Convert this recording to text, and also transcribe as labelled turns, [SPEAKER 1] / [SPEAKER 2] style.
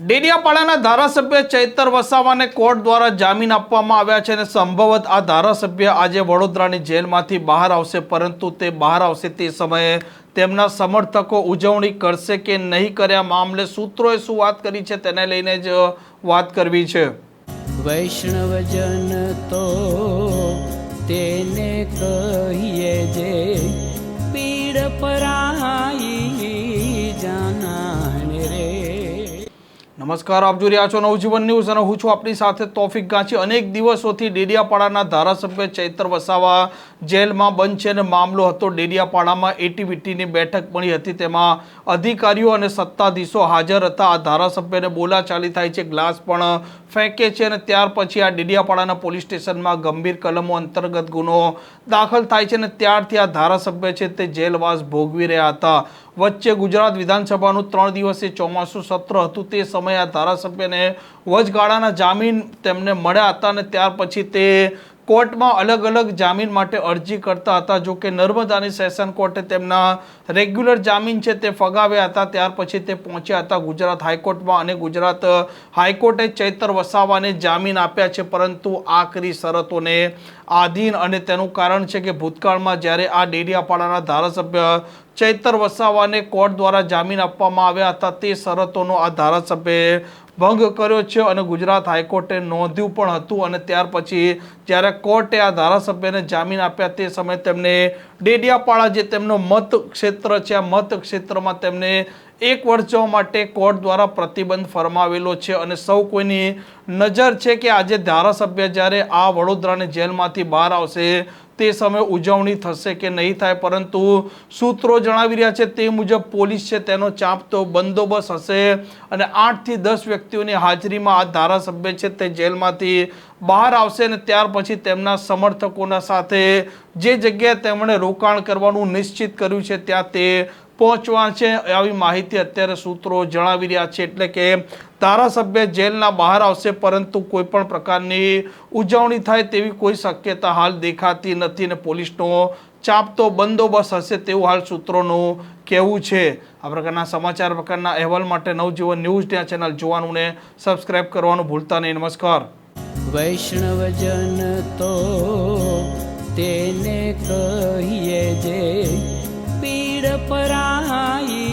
[SPEAKER 1] ડેડિયાપાડાના ધારાસભ્ય ચૈતર વસાવાને કોર્ટ દ્વારા જામીન આપવામાં આવ્યા છે અને સંભવત આ ધારાસભ્ય આજે વડોદરાની જેલમાંથી બહાર આવશે, પરંતુ તે બહાર આવશે તે સમયે તેમના સમર્થકો ઉજવણી કરશે કે નહીં કર્યા મામલે સૂત્રોએ શું વાત કરી છે તેને લઈને જ વાત કરવી છે.
[SPEAKER 2] વૈષ્ણવજન તો તેને કહીએ જે
[SPEAKER 1] નમસ્કાર, આપ જોઈ રહ્યા છો નવજીવન ન્યૂઝ અને હું છું આપની સાથે તોફિક ગાંચી. અનેક દિવસોથી ડેડિયાપાડાના ધારાસભ્ય ચૈતર વસાવા જેલમાં બંધ છે અને મામલો હતો. ડેડિયાપાડામાં એટીવીટીની બેઠક મળી હતી. તેમાં અધિકારીઓ અને સત્તાધીશો હાજર હતા. આ ધારાસભ્યને બોલાચાલી થાય છે. ગ્લાસ પણ ફેંકે છે અને ત્યાર પછી આ ડેડિયાપાડાના પોલીસ સ્ટેશનમાં ગંભીર કલમો અંતર્ગત ગુનો દાખલ થાય છે અને ત્યારથી આ ધારાસભ્ય છે તે જેલવાસ ભોગવી રહ્યા હતા. વચ્ચે ગુજરાત વિધાનસભાનું ત્રણ દિવસીય ચોમાસું સત્ર હતું. તે સમયે આ ધારાસભ્યને વચગાળાના જામીન તેમને મળ્યા હતા અને ત્યાર પછી તે કોર્ટમાં અલગ અલગ જામીન માટે અરજી કરતા હતા. જો કે નર્મદાની સેશન કોર્ટે તેમના રેગ્યુલર જામીન છે તે ફગાવ્યા હતા. ત્યાર પછી તે પહોંચ્યા હતા ગુજરાત હાઈકોર્ટમાં અને ગુજરાત હાઈકોર્ટે ચૈતર વસાવાને જામીન આપ્યા છે. પરંતુ આકરી શરતોને આધીન અને તેનું કારણ છે કે ભૂતકાળમાં જ્યારે આ ડેડિયાપાડાના ધારાસભ્ય ચૈતર વસાવાને કોર્ટ દ્વારા જામીન આપવામાં આવ્યા હતા, તે શરતોનો આ ધારાસભ્યએ ભંગ કર્યો છે અને ગુજરાત હાઈકોર્ટે નોંધ્યું પણ હતું અને ત્યાર પછી જ્યારે કોર્ટે આ ધારાસભ્યને જામીન આપ્યા તે સમયે તેમને ડેડિયાપાડા જે તેમનો મત ક્ષેત્ર છે, આ મત ક્ષેત્રમાં તેમને એક વર્ષ માટે કોર્ટ દ્વારા પ્રતિબંધ ફરમાવેલો છે અને સૌ કોઈની નજર છે કે આજે ધારાસભ્ય જ્યારે આ વડોદરાની જેલમાંથી બહાર આવશે તે સમયે ઉજવણી થશે કે નહીં થાય, પરંતુ સૂત્રો જણાવી રહ્યા છે તે મુજબ પોલીસ છે તેનો ચાંપતો બંદોબસ્ત હશે અને આઠથી દસ વ્યક્તિઓની હાજરીમાં આ ધારાસભ્ય છે તે જેલમાંથી બહાર આવશે અને ત્યાર પછી તેમના સમર્થકોના સાથે જે જગ્યાએ તેમણે રોકાણ કરવાનું નિશ્ચિત કર્યું છે, ત્યાં તે પહોંચવા છે. આવી માહિતી અત્યારે સૂત્રો જણાવી રહ્યા છે, એટલે કે ધારાસભ્ય જેલના બહાર આવશે, પરંતુ કોઈ પણ પ્રકારની ઉજવણી થાય તેવી કોઈ શક્યતા હાલ દેખાતી નથી અને પોલીસનો ચાપતો બંદોબસ્ત હશે તેવું હાલ સૂત્રોનું કહેવું છે. આ પ્રકારના સમાચાર પ્રકારના અહેવાલ માટે નવજીવન ન્યૂઝ ત્યાં ચેનલ જોવાનું ને સબસ્ક્રાઇબ કરવાનું ભૂલતા નહીં. નમસ્કાર.
[SPEAKER 2] વૈષ્ણવજન તો તેને કહીએ જે પીડ પરાઈ